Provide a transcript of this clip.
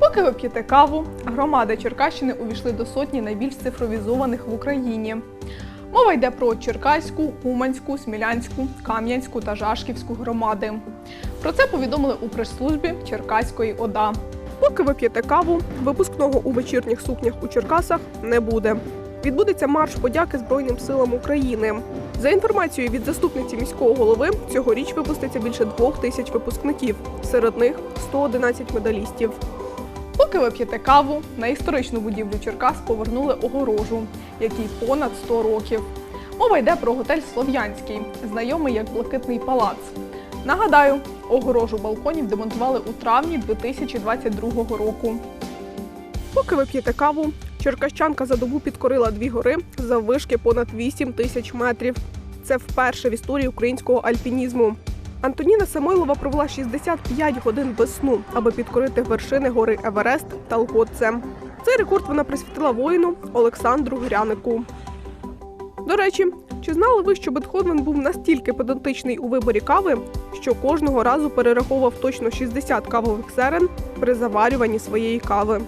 Поки ви п'єте каву, громади Черкащини увійшли до сотні найбільш цифровізованих в Україні. Мова йде про Черкаську, Уманську, Смілянську, Кам'янську та Жашківську громади. Про це повідомили у прес-службі Черкаської ОДА. Поки ви п'єте каву, випускного у вечірніх сукнях у Черкасах не буде. Відбудеться марш подяки Збройним силам України. За інформацією від заступниці міського голови, цьогоріч випуститься більше двох тисяч випускників. Серед них 111 медалістів. Поки ви п'єте каву, на історичну будівлю Черкас повернули огорожу, якій понад 100 років. Мова йде про готель Слов'янський, знайомий як Блакитний палац. Нагадаю, огорожу балконів демонтували у травні 2022 року. Поки ви п'єте каву, черкащанка за добу підкорила дві гори заввишки понад 8 тисяч метрів. Це вперше в історії українського альпінізму. Антоніна Самойлова провела 65 годин без сну, аби підкорити вершини гори Еверест та Лготце. Цей рекорд вона присвятила воїну Олександру Грянику. До речі, чи знали ви, що Бетховен був настільки педантичний у виборі кави, що кожного разу перераховував точно 60 кавових зерен при заварюванні своєї кави?